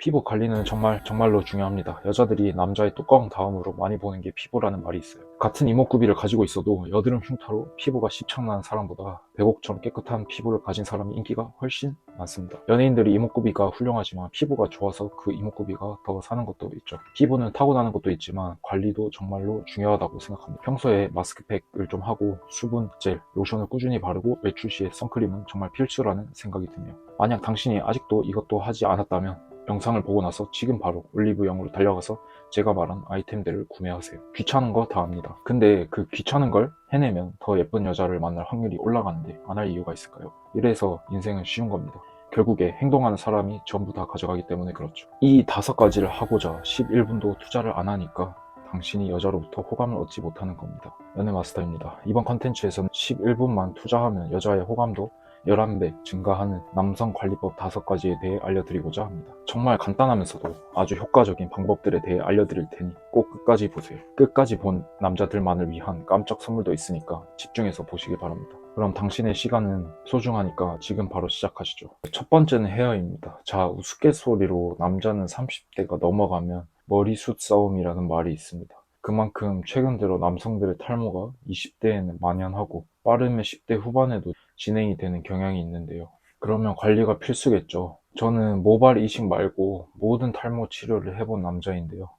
피부 관리는 정말 정말로 중요합니다. 여자들이 남자의 뚜껑 다음으로 많이 보는 게 피부라는 말이 있어요. 같은 이목구비를 가지고 있어도 여드름 흉터로 피부가 십창나는 사람보다 백옥처럼 깨끗한 피부를 가진 사람이 인기가 훨씬 많습니다. 연예인들이 이목구비가 훌륭하지만 피부가 좋아서 그 이목구비가 더 사는 것도 있죠. 피부는 타고나는 것도 있지만 관리도 정말로 중요하다고 생각합니다. 평소에 마스크팩을 좀 하고 수분, 젤, 로션을 꾸준히 바르고 외출 시에 선크림은 정말 필수라는 생각이 드네요. 만약 당신이 아직도 이것도 하지 않았다면 영상을 보고 나서 지금 바로 올리브영으로 달려가서 제가 말한 아이템들을 구매하세요. 귀찮은 거 다 압니다. 근데 그 귀찮은 걸 해내면 더 예쁜 여자를 만날 확률이 올라가는데 안 할 이유가 있을까요? 이래서 인생은 쉬운 겁니다. 결국에 행동하는 사람이 전부 다 가져가기 때문에 그렇죠. 이 다섯 가지를 하고자 11분도 투자를 안 하니까 당신이 여자로부터 호감을 얻지 못하는 겁니다. 연애 마스터입니다. 이번 컨텐츠에서는 11분만 투자하면 여자의 호감도 11배 증가하는 남성 관리법 5가지에 대해 알려드리고자 합니다. 정말 간단하면서도 아주 효과적인 방법들에 대해 알려드릴 테니 꼭 끝까지 보세요. 끝까지 본 남자들만을 위한 깜짝 선물도 있으니까 집중해서 보시기 바랍니다. 그럼 당신의 시간은 소중하니까 지금 바로 시작하시죠. 첫 번째는 헤어입니다. 자, 우스갯소리로 남자는 30대가 넘어가면 머리숱 싸움이라는 말이 있습니다. 그만큼 최근 들어 남성들의 탈모가 20대에는 만연하고 빠르면 10대 후반에도 진행이 되는 경향이 있는데요. 그러면 관리가 필수겠죠. 저는 모발 이식 말고 모든 탈모 치료를 해본 남자인데요.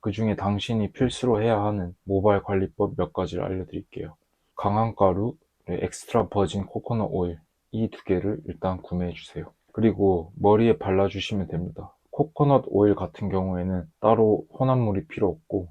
그 중에 당신이 필수로 해야 하는 모발 관리법 몇 가지를 알려드릴게요. 강황 가루, 네, 엑스트라 버진 코코넛 오일 이 두 개를 일단 구매해 주세요. 그리고 머리에 발라주시면 됩니다. 코코넛 오일 같은 경우에는 따로 혼합물이 필요 없고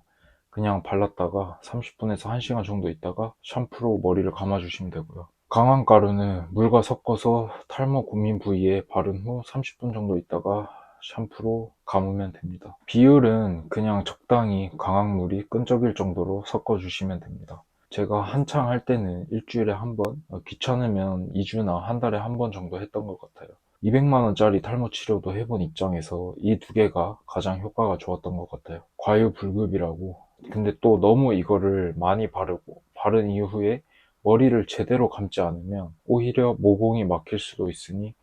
그냥 발랐다가 30분에서 1시간 정도 있다가 샴푸로 머리를 감아주시면 되고요. 강한 가루는 물과 섞어서 탈모 고민 부위에 바른 후 30분 정도 있다가 샴푸로 감으면 됩니다. 비율은 그냥 적당히 강황물이 끈적일 정도로 섞어주시면 됩니다. 제가 한창 할 때는 일주일에 한 번, 어, 귀찮으면 2주나 한 달에 한 번 정도 했던 것 같아요. 200만원짜리 탈모 치료도 해본 입장에서 이 두 개가 가장 효과가 좋았던 것 같아요. 과유불급이라고. 근데 또 너무 이거를 많이 바르고 바른 이후에 머리를 제대로 감지 않으면 오히려 모공이 막힐 수도 있으니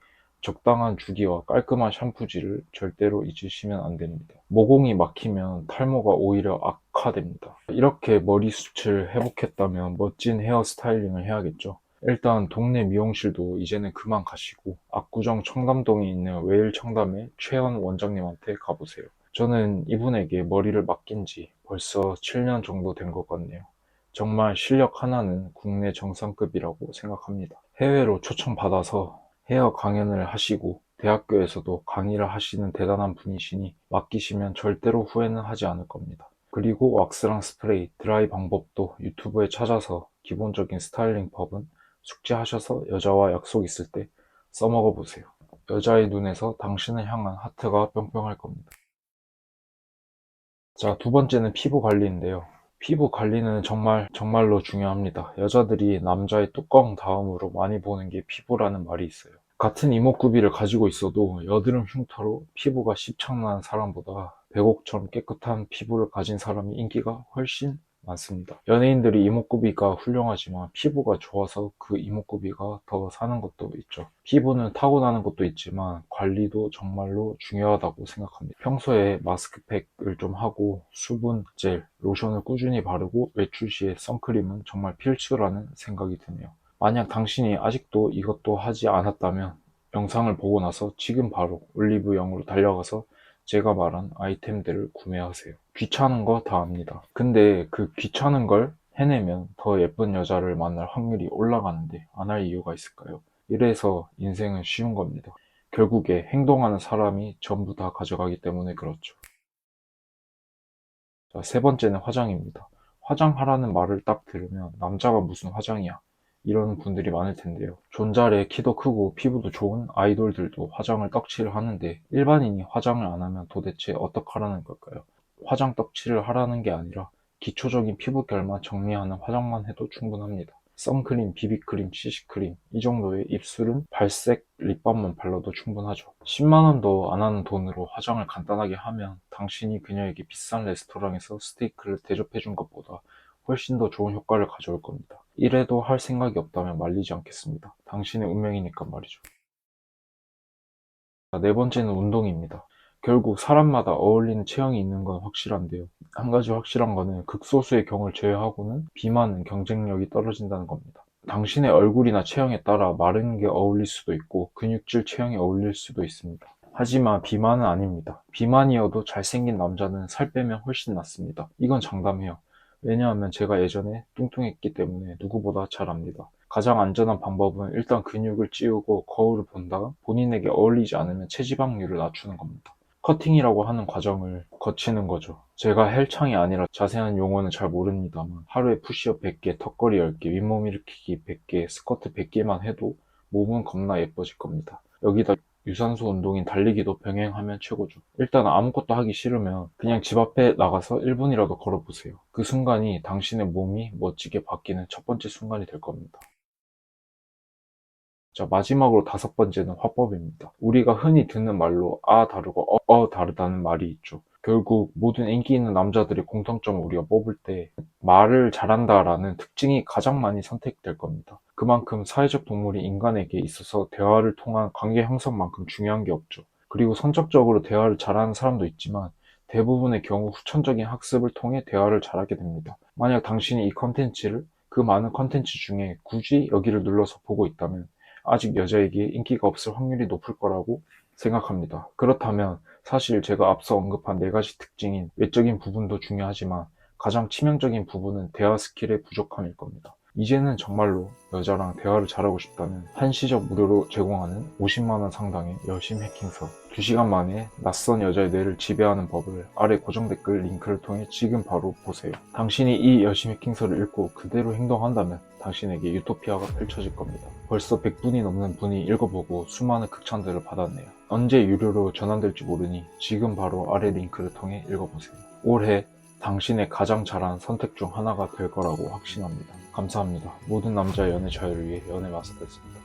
적당한 주기와 깔끔한 샴푸질을 절대로 잊으시면 안 됩니다. 모공이 막히면 탈모가 오히려 악화됩니다. 이렇게 머리숱을 회복했다면 멋진 헤어 스타일링을 해야겠죠. 일단 동네 미용실도 이제는 그만 가시고 압구정 청담동에 있는 웨일 청담의 최현 원장님한테 가보세요. 저는 이분에게 머리를 맡긴 지 벌써 7년 정도 된 것 같네요. 정말 실력 하나는 국내 정상급이라고 생각합니다. 해외로 초청받아서 헤어 강연을 하시고 대학교에서도 강의를 하시는 대단한 분이시니 맡기시면 절대로 후회는 하지 않을 겁니다. 그리고 왁스랑 스프레이, 드라이 방법도 유튜브에 찾아서 기본적인 스타일링 법은 숙지하셔서 여자와 약속 있을 때 써먹어 보세요. 여자의 눈에서 당신을 향한 하트가 뿅뿅할 겁니다. 자, 두 번째는 피부 관리인데요. 피부 관리는 정말 정말로 중요합니다. 여자들이 남자의 뚜껑 다음으로 많이 보는 게 피부라는 말이 있어요. 같은 이목구비를 가지고 있어도 여드름 흉터로 피부가 십창나는 사람보다 백옥처럼 깨끗한 피부를 가진 사람이 인기가 훨씬 많습니다. 연예인들이 이목구비가 훌륭하지만 피부가 좋아서 그 이목구비가 더 사는 것도 있죠. 피부는 타고나는 것도 있지만 관리도 정말로 중요하다고 생각합니다. 평소에 마스크팩을 좀 하고 수분, 젤, 로션을 꾸준히 바르고 외출 시에 선크림은 정말 필수라는 생각이 드네요. 만약 당신이 아직도 이것도 하지 않았다면 영상을 보고 나서 지금 바로 올리브영으로 달려가서 제가 말한 아이템들을 구매하세요. 귀찮은 거 다 압니다. 근데 그 귀찮은 걸 해내면 더 예쁜 여자를 만날 확률이 올라가는데 안 할 이유가 있을까요? 이래서 인생은 쉬운 겁니다. 결국에 행동하는 사람이 전부 다 가져가기 때문에 그렇죠. 자, 세 번째는 화장입니다. 화장하라는 말을 딱 들으면 남자가 무슨 화장이야? 이러는 분들이 많을 텐데요. 존잘에 키도 크고 피부도 좋은 아이돌들도 화장을 떡칠을 하는데 일반인이 화장을 안 하면 도대체 어떡하라는 걸까요? 화장 떡칠을 하라는 게 아니라 기초적인 피부 결만 정리하는 화장만 해도 충분합니다. 선크림, 비비크림, CC크림 이 정도의 입술은 발색, 립밤만 발라도 충분하죠. 10만원도 안 하는 돈으로 화장을 간단하게 하면 당신이 그녀에게 비싼 레스토랑에서 스테이크를 대접해준 것보다 훨씬 더 좋은 효과를 가져올 겁니다. 이래도 할 생각이 없다면 말리지 않겠습니다. 당신의 운명이니까 말이죠. 자, 네 번째는 운동입니다. 결국 사람마다 어울리는 체형이 있는 건 확실한데요. 한 가지 확실한 거는 극소수의 경우를 제외하고는 비만은 경쟁력이 떨어진다는 겁니다. 당신의 얼굴이나 체형에 따라 마른 게 어울릴 수도 있고 근육질 체형이 어울릴 수도 있습니다. 하지만 비만은 아닙니다. 비만이어도 잘생긴 남자는 살 빼면 훨씬 낫습니다. 이건 장담해요. 왜냐하면 제가 예전에 뚱뚱했기 때문에 누구보다 잘 압니다. 가장 안전한 방법은 일단 근육을 찌우고 거울을 본 다음 본인에게 어울리지 않으면 체지방률을 낮추는 겁니다. 커팅이라고 하는 과정을 거치는 거죠. 제가 헬창이 아니라 자세한 용어는 잘 모릅니다만 하루에 푸시업 100개, 턱걸이 10개, 윗몸 일으키기 100개, 스쿼트 100개만 해도 몸은 겁나 예뻐질 겁니다. 여기다 유산소 운동인 달리기도 병행하면 최고죠. 일단 아무것도 하기 싫으면 그냥 집 앞에 나가서 1분이라도 걸어보세요. 그 순간이 당신의 몸이 멋지게 바뀌는 첫 번째 순간이 될 겁니다. 자, 마지막으로 다섯 번째는 화법입니다. 우리가 흔히 듣는 말로 아 다르고 어, 어 다르다는 말이 있죠. 결국 모든 인기 있는 남자들의 공통점을 우리가 뽑을 때 말을 잘한다라는 특징이 가장 많이 선택될 겁니다. 그만큼 사회적 동물이 인간에게 있어서 대화를 통한 관계 형성만큼 중요한 게 없죠. 그리고 선적적으로 대화를 잘하는 사람도 있지만 대부분의 경우 후천적인 학습을 통해 대화를 잘하게 됩니다. 만약 당신이 이 컨텐츠를 그 많은 컨텐츠 중에 굳이 여기를 눌러서 보고 있다면 아직 여자에게 인기가 없을 확률이 높을 거라고 생각합니다. 그렇다면 사실 제가 앞서 언급한 네 가지 특징인 외적인 부분도 중요하지만 가장 치명적인 부분은 대화 스킬의 부족함일 겁니다. 이제는 정말로 여자랑 대화를 잘하고 싶다면 한시적 무료로 제공하는 50만원 상당의 여심 해킹서 2시간 만에 낯선 여자의 뇌를 지배하는 법을 아래 고정 댓글 링크를 통해 지금 바로 보세요. 당신이 이 여심 해킹서를 읽고 그대로 행동한다면 당신에게 유토피아가 펼쳐질 겁니다. 벌써 100분이 넘는 분이 읽어보고 수많은 극찬들을 받았네요. 언제 유료로 전환될지 모르니 지금 바로 아래 링크를 통해 읽어보세요. 올해 당신의 가장 잘한 선택 중 하나가 될 거라고 확신합니다. 감사합니다. 모든 남자의 연애 자유를 위해 연애 마스터였습니다.